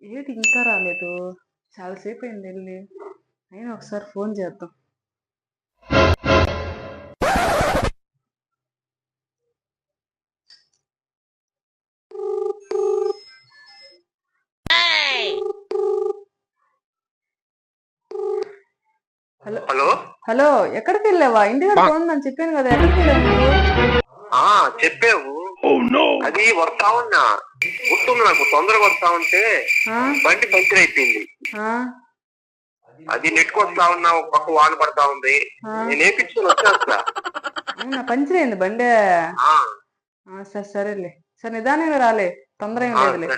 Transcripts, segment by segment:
ఏంటి ఇంకా రాలేదు చాలాసేపు అయింది వెళ్ళి. అయినా ఒకసారి ఫోన్ చేద్దాం. Hello hello? హలో ఎక్కడికి వెళ్ళావా? ఇంటికి ఫోన్ అని చెప్పాను కదా ఎక్కడికి వెళ్ళావు? చెప్పావు. అది వస్తా ఉన్నా గుర్తుంది నాకు తొందరగా వస్తా ఉంటే? బండి పంచర్ అయిపోయింది. ఆ? అది నెట్టుకొస్తా ఉన్నా ఒక పక్క వాన పడతా ఉంది? నేను వేపించుకుని వచ్చేస్తా పంచర్ అయింది బండే? సరే సరేలే. సరే నిదానంగా రాలే తొందర ఏం లేదులే.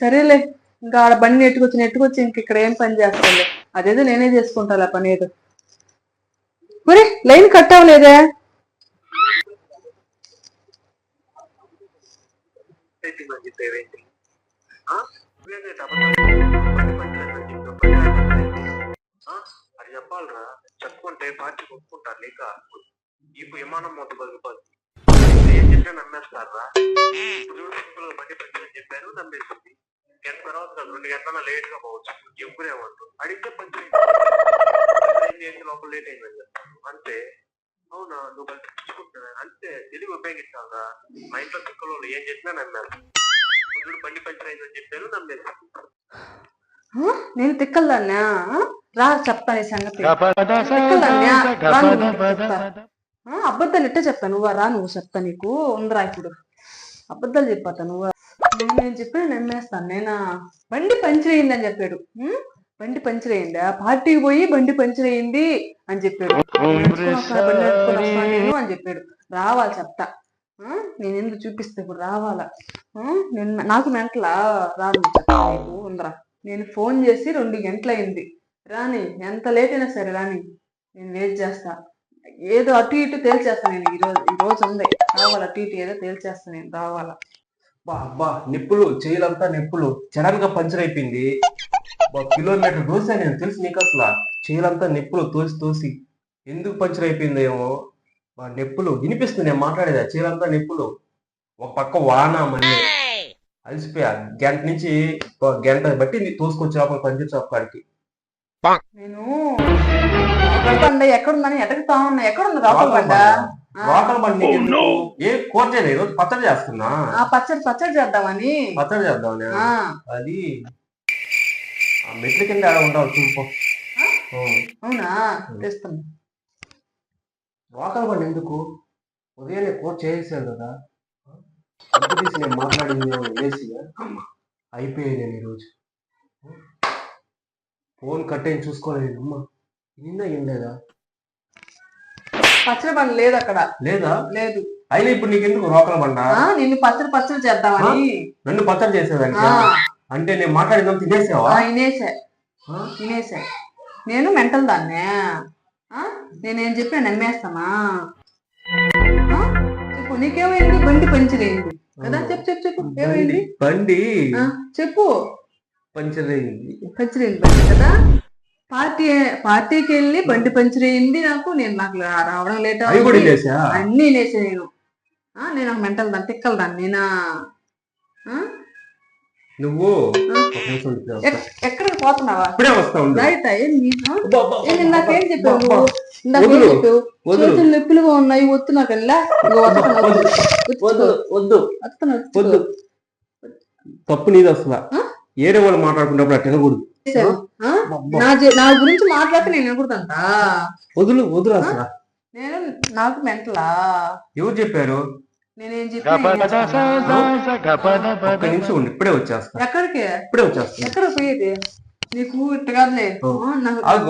సరేలే ఇంకా ఆడ బండి నెట్టుకొచ్చి నెట్టుకొచ్చి ఇంక ఇక్కడ ఏం పని చేస్తాలే అదేదో నేనే చేసుకుంటా పని ఏదో. మరి లైన్ కట్ అవ్వలేదే అయిపోయిందని చెప్పేవేంటి? ఆ? నువ్వేంటి అబద్ధాలు చెప్తున్నావు? బండి పంచర్ అయిందని చెప్పావు, బండి పంచర్ అయింది. ఆ? అది చెప్పాలరా. చెప్పుకుంటే పార్టీ ఒప్పుకుంటారు లేక ఇప్పుడు విమానం మొత్తం బతుకుతుంది ఏం చెప్పినా నమ్మేస్తారా ఇప్పుడు సింపుల్ బండి చెప్పారు నమ్మేస్తుంది గంట తర్వాత రెండు గంటల లేట్గా పోవచ్చు ఎప్పుడేమంటారు అడిగితే పంచర్ లోపల లేట్ అయిందని చెప్తాను అంతే. అవునా? నువ్వు బండి తెచ్చుకుంటున్నా అంతే తెలివి ఉపయోగించాలరా మా ఇంట్లో పిక్కలు ఏం చెప్పినా నమ్మారు ఇప్పుడు బండి పంచర్ అయిందని చెప్పారు నమ్మేస్తారు ఆ? నేను తిక్కలదాన్నా? ఆ? రా చెప్తాను ఈ సంగతి. తిక్కలదాన్యా రా నువ్వు చెప్తా. ఆ, అబద్ధాలు ఎట్ట చెప్తా? నువ్వా? రా నువ్వు చెప్తా నీకు. ఉందిరా ఇప్పుడు. అబద్ధాలు చెప్పాత నువ్వా? నేను నేను చెప్పిన నమ్మేస్తాను నేనా? బండి పంచర్ అయిందని చెప్పాడు. ఉం? బండి పంచర్ అయిందా? పార్టీకి పోయి బండి పంచర్ అయింది అని చెప్పాడు. అని చెప్పాడు. రావాలి చెప్తా? నేను ఎందుకు చూపిస్తే? ఇప్పుడు రావాలా? నేను నాకు మెంటలా? రాను నీకు. ఉందిరా నేను ఫోన్ చేసి రెండు గంటలైంది. రాని ఎంత లేట్ అయినా సరే రాని నేను వెయిట్ చేస్తా. ఏదో అటు ఇటు తేల్చేస్తా నేను. ఈ రోజు ఈ రోజు ఉంది. రావాలా? అటు ఇటు ఏదో తేల్చేస్తా నేను. రావాలా? బా బా నిప్పులు. చేయిలంతా నిప్పులు. సడన్గా పంచర్ అయిపోయింది. కిలోమీటర్ దోసా నేను తెలుసు నీకు అసలు. చేయిలంతా నిప్పులు తోసి తోసి. ఎందుకు పంచర్ అయిపోయిందో ఏమో బా నిప్పులు వినిపిస్తుంది నేను మాట్లాడేది ఆ చేయిలంతా నిప్పులు. ఒక పక్క వాన మళ్ళీ అలసిపోయా. గంట నుంచి గంట బట్టి తోసుకొచ్చి లోపల పంచర్ షాప్ కాడికి. నేను బండ ఎక్కడుందని ఎటకుతా ఉన్నా. ఎక్కడుంది రోకల్ బండ? రోకల్ బండి ఎందుకు? ఏ కూర చేయలేదు? ఈరోజు పచ్చడి చేస్తున్నా. ఆ పచ్చడి పచ్చడి చేద్దామని. పచ్చడి చేద్దామని. ఆ, అది మెట్ల కింద ఆడ ఉంటావు చూపు అవునా? తెస్తున్నా రోకల్ బండి ఎందుకు? ఉదయాన్నే కూర చేసేసాడు కదా. తీసి నేను మాట్లాడింది వేసి అయిపోయాయి నేను ఈరోజు. ఫోన్ కట్ అయింది చూసుకోలేదు అమ్మ. నిన్న ఏం లేదా పచ్చడి బండ లేదు అక్కడ. లేదా? లేదు. అయినా ఇప్పుడు నీకు ఎందుకు రోకల బండ నిన్ను పచ్చడి పచ్చడి చేద్దామని. నన్ను పచ్చడి చేసేదానికి అంటే నేను మాట్లాడిందాం తినేసావా? ఆ? తినేసా. నేను మెంటల్ దాన్నే. ఆ? నేనేం చెప్పినా నమ్మేస్తామా? చెప్పు నీకేమైంది? బండి పంచరైంది. కదా చెప్పు చెప్పు చెప్పు. ఏమైంది? బండి. చెప్పు. పంచర్ అయింది పంచరైంది బండి కదా? పార్టీ పార్టీకి వెళ్ళి బండి పంచరైంది నాకు. నేను నాకు రావడం లేట్ అన్నీ నేసే నేను. ఆ, నేను మెంటల్ దాన్ని తిక్కలు దాన్ని నేనా ఆ? నువ్వు ఆ? ఒక నిమిషం ఉండు, ఇప్పుడే వస్తా. ఎక్- ఎక్కడికి పోతున్నావా? ఇప్పుడే వస్తా ఉండు. రైట్ ఏం నీకు? చెప్పావు. చేతులు నొప్పులుగా ఉన్నాయి వద్దు నాకు వెళ్ళా ఇగో వస్తున్నాను, వద్దు, వద్దు. వద్దు తప్పు నీది అసలు. ఆ? ఏడే వాళ్ళు మాట్లాడుకున్నప్పుడు అట్లా తినకూడదు నా గురించి మాట్లాడితే నేను వినకూడదంట? వదులు వదులు అసలు. నేను నాకు మెంటలా? ఎవరు చెప్పారు? నేనేం చెప్పినా ఇప్పుడే వచ్చేస్తా. ఎక్కడికి? ఇప్పుడే వచ్చేస్తా. ఎక్కడికి పోయేది? నీకు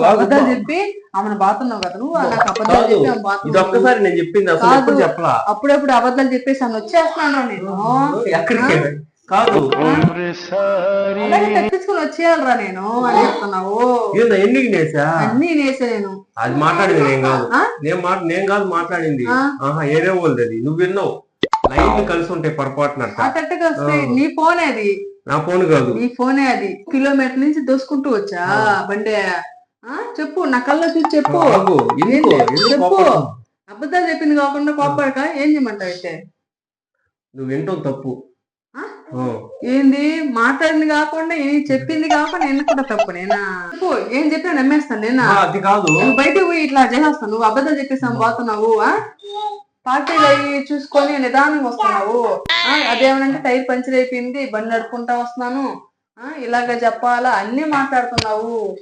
అబద్ధాలు. చెప్పి ఆమెను బాతున్నావు కదా నువ్వు? నాకు అబద్ధాలు కాదు చెప్పి ఆమె ఇది బాతున్నావు ఒక్కసారి నేను చెప్పింది అసలు చెప్పలా? అప్పుడప్పుడు అబద్ధాలు చెప్పేసి ఆమె వచ్చేస్తున్నాను నేను. ఎక్కడికి? కాదు. తప్పించుకుని వచ్చేయాలరా నేను అని చెప్తున్నావు. నేసా అన్ని నేసే నేను. అది మాట్లాడింది నేను కాదు? నేను మాట నేను కాదు మాట్లాడింది. ఆ? ఆహా ఏరే వాళ్ళది అది. నువ్వు విన్నావు? లైన్లు కలిసి ఉంటాయి కట్టగా వస్తే నీ ఫోనే అది. నా ఫోన్ కాదు. నీ ఫోనే అది. కిలోమీటర్ నుంచి దోసుకుంటూ వచ్చా? బండి ఆ? చెప్పు నా కళ్ళ చూసి చెప్పు. చెప్పు. అబద్ధాలు చెప్పింది కాకుండా కోపాడక? ఏం చేయమంటావు అయితే? నువ్వు వింటావు తప్పు. ఏంది? మాట్లాడింది కాకుండా ఏం చెప్పింది కాకుండా నేను కూడా తప్పు నేనా? ఏం చెప్పినా నమ్మేస్తాను నేనా? అది కాదు. బయటకు పోయి ఇట్లా చేసేస్తావు. నువ్వు అబద్ధం చెప్పేసాను పోతున్నావు? పార్టీలు అవి చూసుకొని నిదానంగా వస్తున్నావు. ఆ, అదేమనంటే టైర్ పంచర్ అయిపోయింది బండి నడుపుకుంటా వస్తున్నాను. ఆ, ఇలాగ చెప్పాలా? అన్ని మాట్లాడుతున్నావు.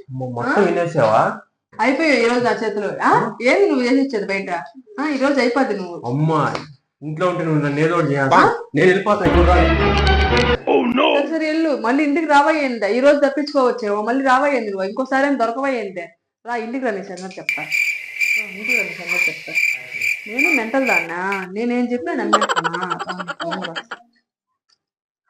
అయిపోయావు ఈ రోజు నా చేతిలో. ఆ? ఏంది నువ్వు చేసి ఇచ్చేది బయట? ఆ, ఈ రోజు అయిపోద్ది నువ్వు. అమ్మా ఇంట్లో ఉంటే నువ్వు నన్ను ఏదో నేను వెళ్ళిపోతాను రాను. సరే వెళ్ళు. మళ్ళీ ఇంటికి రావయ్యింది. ఈ రోజు తప్పించుకోవచ్చేమో. మళ్ళీ రావయ్యింది నువ్వు. ఇంకోసారి ఏం దొరకవయ్యింది. రా ఇంటికి రా నీ సంగతి చెప్తా. ఇంటికి రా నీ సంగతి చెప్తా నేను మెంటల్ దాన్నా? నేనేం చెప్పినా నమ్మేస్తున్నా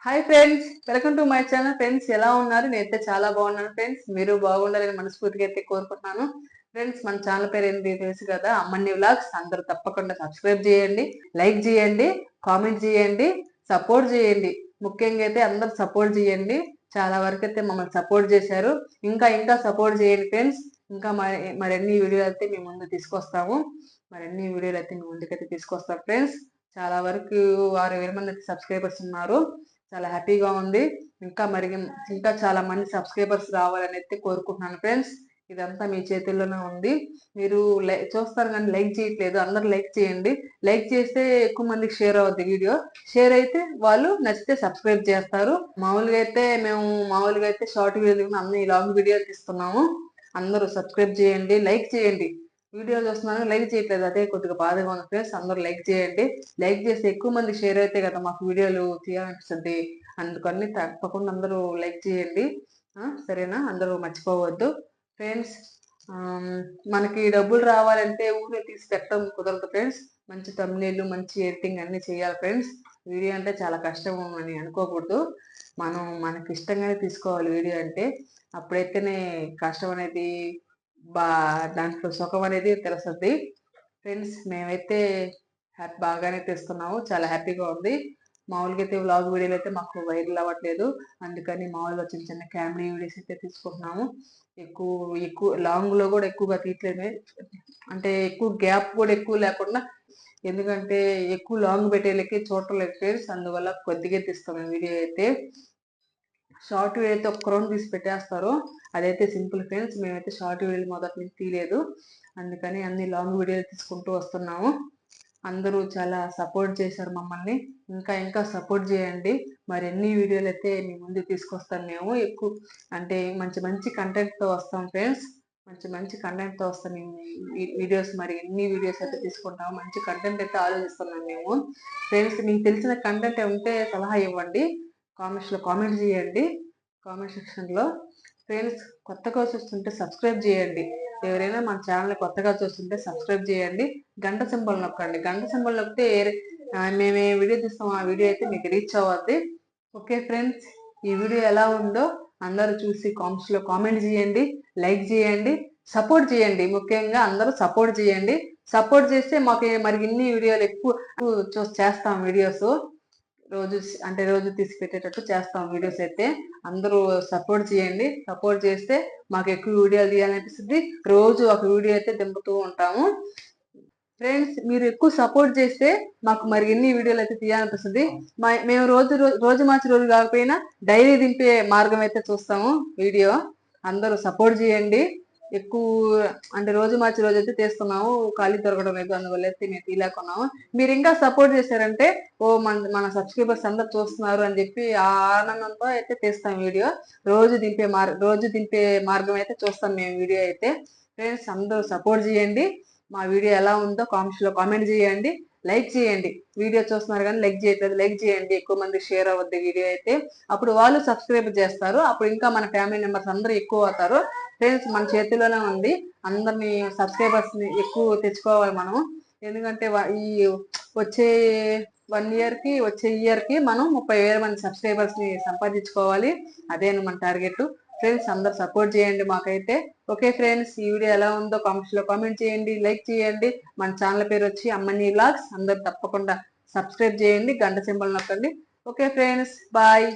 hi friends welcome to my channel. Friends ఎలా ఉన్నారు? నేనైతే చాలా బాగున్నాను ఫ్రెండ్స్. మీరు బాగుండాలని మనస్ఫూర్తిగా అయితే కోరుకుంటున్నాను. ఫ్రెండ్స్ మన ఛానల్ పేరు ఏంటి తెలుసు కదా? అమ్మన్ని వ్లాగ్స్. అందరూ తప్పకుండా సబ్స్క్రైబ్ చేయండి లైక్ చేయండి కామెంట్ చేయండి సపోర్ట్ చేయండి. ముఖ్యంగా అయితే అందరు సపోర్ట్ చేయండి. చాలా వరకు అయితే మమ్మల్ని సపోర్ట్ చేశారు. ఇంకా ఇంకా సపోర్ట్ చేయండి ఫ్రెండ్స్. ఇంకా మరి మరిన్ని వీడియోలు అయితే మేము ముందు తీసుకొస్తాము. మరిన్ని వీడియోలు అయితే మేము ముందుకైతే తీసుకొస్తాం ఫ్రెండ్స్. చాలా వరకు ఆరు వేల మంది అయితే సబ్స్క్రైబర్స్ ఉన్నారు. చాలా హ్యాపీగా ఉంది. ఇంకా మరి ఇంకా చాలా మంది సబ్స్క్రైబర్స్ రావాలని అయితే కోరుకుంటున్నాను ఫ్రెండ్స్. ఇదంతా మీ చేతుల్లోనే ఉంది. మీరు లైక్ చూస్తారు కానీ లైక్ చేయట్లేదు. అందరు లైక్ చేయండి. లైక్ చేస్తే ఎక్కువ మందికి షేర్ అవుద్ది వీడియో. షేర్ అయితే వాళ్ళు నచ్చితే సబ్స్క్రైబ్ చేస్తారు. మామూలుగా అయితే మేము మామూలుగా అయితే షార్ట్ వీడియో అన్ని లాంగ్ వీడియోలు తీస్తున్నాము. అందరూ సబ్స్క్రైబ్ చేయండి లైక్ చేయండి. వీడియో చూస్తున్నాను లైక్ చేయట్లేదు. అదే కొద్దిగా బాధగా ఉంది ఫ్రెండ్స్ అందరూ లైక్ చేయండి. లైక్ చేస్తే ఎక్కువ మంది షేర్ అయితే కదా మాకు వీడియోలు తీయాలనిపిస్తుంది. అందుకని తప్పకుండా అందరూ లైక్ చేయండి. సరేనా? అందరూ మర్చిపోవద్దు. ఫ్రెండ్స్ మనకి డబ్బులు రావాలంటే ఊరిని తీసి పెట్టడం కుదరదు ఫ్రెండ్స్ మంచి తమిళీలు మంచి ఎడిటింగ్ అన్ని చేయాలి ఫ్రెండ్స్ వీడియో అంటే చాలా కష్టం అని అనుకోకూడదు. మనం మనకి ఇష్టంగానే తీసుకోవాలి వీడియో అంటే అప్పుడైతేనే కష్టం అనేది బా దాంట్లో సుఖం అనేది తెలుస్తుంది. ఫ్రెండ్స్ మేమైతే హ్యాపీ బాగానే తీస్తున్నాము చాలా హ్యాపీగా ఉంది. మామూలుగా అయితే వ్లాగ్ వీడియోలు అయితే మాకు వైరల్ అవ్వట్లేదు. అందుకని మామూలుగా చిన్న చిన్న కామెడీ వీడియోస్ అయితే తీసుకుంటున్నాము. ఎక్కువ ఎక్కువ లాంగ్లో కూడా ఎక్కువగా తీయట్లేదు. అంటే ఎక్కువ గ్యాప్ కూడా ఎక్కువ లేకుండా ఎందుకంటే ఎక్కువ లాంగ్ పెట్టేళ్ళకి చూడలేదు ఫ్రెండ్స్. అందువల్ల కొద్దిగా తీస్తాం వీడియో అయితే. షార్ట్ వీడియో అయితే ఒక్క రౌండ్ తీసి పెట్టేస్తారు. అదైతే సింపుల్ ఫ్రెండ్స్. మేమైతే షార్ట్ వీడియోలు మొదటి నుంచి తీయలేదు. అందుకని అన్ని లాంగ్ వీడియోలు తీసుకుంటూ వస్తున్నాము. అందరూ చాలా సపోర్ట్ చేశారు మమ్మల్ని. ఇంకా ఇంకా సపోర్ట్ చేయండి. మరి ఎన్ని వీడియోలు అయితే మీ ముందు తీసుకొస్తాం మేము. ఎక్కువ అంటే మంచి మంచి కంటెంట్తో వస్తాం ఫ్రెండ్స్. మంచి మంచి కంటెంట్తో తో వస్తాం వీడియోస్ మరి ఎన్ని వీడియోస్ అయితే తీసుకుంటాము మంచి కంటెంట్ అయితే ఆలోచిస్తున్నాం మేము. ఫ్రెండ్స్ మీకు తెలిసిన కంటెంట్ ఉంటే సలహా ఇవ్వండి. కామెంట్స్లో కామెంట్ చేయండి. కామెంట్ సెక్షన్లో ఫ్రెండ్స్ కొత్తగా చూస్తుంటే సబ్స్క్రైబ్ చేయండి. ఎవరైనా మన ఛానల్ కొత్తగా చూస్తుంటే సబ్స్క్రైబ్ చేయండి. గంట సింబల్ నొక్కండి. గంట సింబల్ నొక్కితే ఏ- మేము ఏ వీడియో తీస్తాం ఆ వీడియో అయితే మీకు రీచ్ అవ్వద్ది ఓకే ఫ్రెండ్స్ ఈ వీడియో ఎలా ఉందో అందరూ చూసి కామెంట్స్లో కామెంట్ చేయండి లైక్ చేయండి సపోర్ట్ చేయండి. ముఖ్యంగా అందరూ సపోర్ట్ చేయండి. సపోర్ట్ చేస్తే మాకు మరి ఇన్ని వీడియోలు ఎక్కువ చూ చేస్తాం వీడియోస్ రోజు అంటే రోజు తీసి పెట్టేటట్టు చేస్తాం వీడియోస్ అయితే అందరూ సపోర్ట్ చేయండి. సపోర్ట్ చేస్తే మాకు ఎక్కువ వీడియోలు తీయాలనిపిస్తుంది. రోజు ఒక వీడియో అయితే దింపుతూ ఉంటాము. ఫ్రెండ్స్ మీరు ఎక్కువ సపోర్ట్ చేస్తే మాకు మరి ఎన్ని వీడియోలు అయితే తీయాలనిపిస్తుంది. మేము రోజు రోజు మార్చి రోజు కాకపోయినా డైలీ దింపే మార్గం అయితే చూస్తాము వీడియో. అందరూ సపోర్ట్ చేయండి. ఎక్కువ అంటే రోజు మార్చి రోజు అయితే తీస్తున్నాము. ఖాళీ దొరకడం లేదు. అందువల్ల అయితే మేము తీలేకున్నాము మీరు ఇంకా సపోర్ట్ చేశారంటే ఓ మన మన సబ్స్క్రైబర్స్ అందరు చూస్తున్నారు అని చెప్పి ఆ ఆనందంతో అయితే తీస్తాం వీడియో. రోజు దింపే మార్ రోజు దింపే మార్గం అయితే చూస్తాం మేము వీడియో అయితే. ఫ్రెండ్స్ అందరూ సపోర్ట్ చేయండి. మా వీడియో ఎలా ఉందో కామెంట్స్లో కామెంట్ చేయండి. లైక్ చేయండి. వీడియో చూస్తున్నారు కానీ లైక్ చేయట్లేదు. లైక్ చేయండి. ఎక్కువ మంది షేర్ అవ్వద్దు వీడియో అయితే. అప్పుడు వాళ్ళు సబ్స్క్రైబ్ చేస్తారు. అప్పుడు ఇంకా మన ఫ్యామిలీ మెంబర్స్ అందరూ ఎక్కువ అవుతారు. ఫ్రెండ్స్ మన చేతిలోనే ఉంది. అందరిని సబ్స్క్రైబర్స్ని ఎక్కువ తెచ్చుకోవాలి మనం. ఎందుకంటే ఈ వచ్చే వన్ ఇయర్కి వచ్చే ఇయర్కి మనం ముప్పై వేల మంది సబ్స్క్రైబర్స్ని సంపాదించుకోవాలి. అదే మన టార్గెట్ ఫ్రెండ్స్ అందరు సపోర్ట్ చేయండి మాకైతే. ఓకే ఫ్రెండ్స్ ఈ వీడియో ఎలా ఉందో కామెంట్స్లో కామెంట్ చేయండి లైక్ చేయండి. మన ఛానల్ పేరు వచ్చి అమ్మని లాగ్స్ అందరు తప్పకుండా సబ్స్క్రైబ్ చేయండి గంట సింబల్ నొక్కండి. Okay friends bye